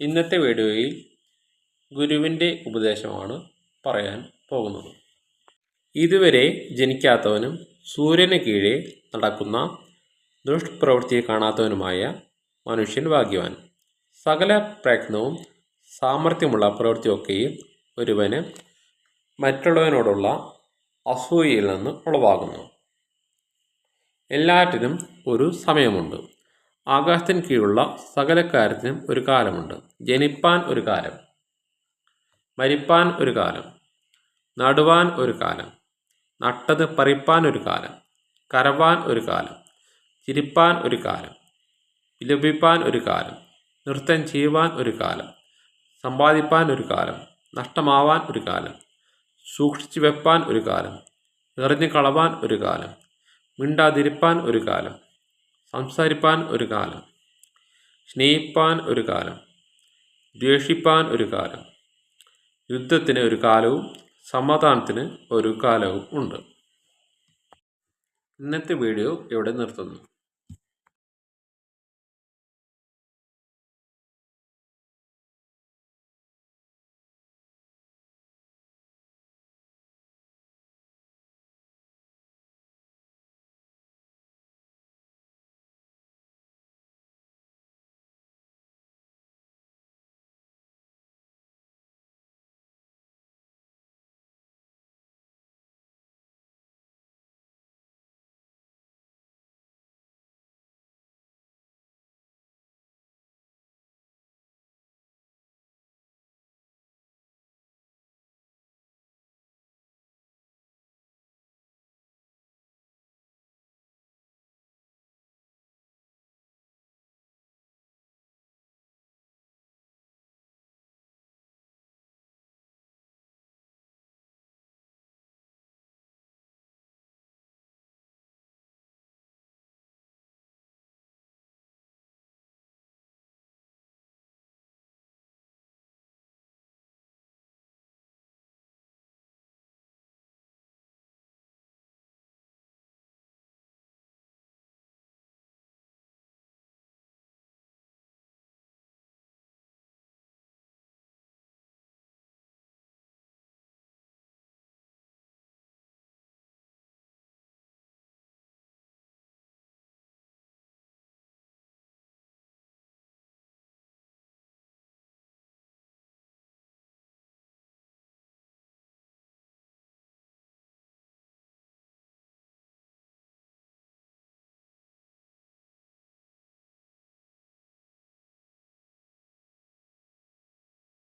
ഇന്നത്തെ വീഡിയോയിൽ ഗുരുവിന്റെ ഉപദേശമാണ് പറയാൻ പോകുന്നത്. ഇതുവരെ ജനിക്കാത്തവനും സൂര്യന് കീഴെ നടക്കുന്ന ദുഷ്പ്രവൃത്തിയെ കാണാത്തവനുമായ മനുഷ്യൻ ഭാഗ്യവാൻ. സകല പ്രയത്നവും സാമർഥ്യമുള്ള പ്രവൃത്തിയൊക്കെയും ഒരുവന് മറ്റുള്ളവനോടുള്ള അസൂയയിൽ നിന്ന് ഉളവാകുന്നു. എല്ലാറ്റിനും ഒരു സമയമുണ്ട്. ആകാശത്തിന് കീഴുള്ള സകല കാര്യത്തിനും ഒരു കാലമുണ്ട് ജനിപ്പാൻ ഒരു കാലം മരിപ്പാൻ ഒരു കാലം നടുവാൻ ഒരു കാലം നട്ടത് പറിപ്പാൻ ഒരു കാലം കരവാൻ ഒരു കാലം ചിരിപ്പാൻ ഒരു കാലം വിലപിപ്പാൻ ഒരു കാലം നൃത്തം ചെയ്യുവാൻ ഒരു കാലം സമ്പാദിപ്പാൻ ഒരു കാലം നഷ്ടമാവാൻ ഒരു കാലം സൂക്ഷിച്ചു വെപ്പാൻ ഒരു കാലം എറിഞ്ഞു കളവാൻ ഒരു കാലം മിണ്ടാതിരിപ്പാൻ ഒരു കാലം സംസാരിപ്പാൻ ഒരു കാലം. സ്നേഹിപ്പാൻ ഒരു കാലം. ദ്വേഷിപ്പാൻ ഒരു കാലം. യുദ്ധത്തിന് ഒരു കാലവും സമാധാനത്തിന് ഒരു കാലവും ഉണ്ട്. ഇന്നത്തെ വീഡിയോ ഇവിടെ നിർത്തുന്നു.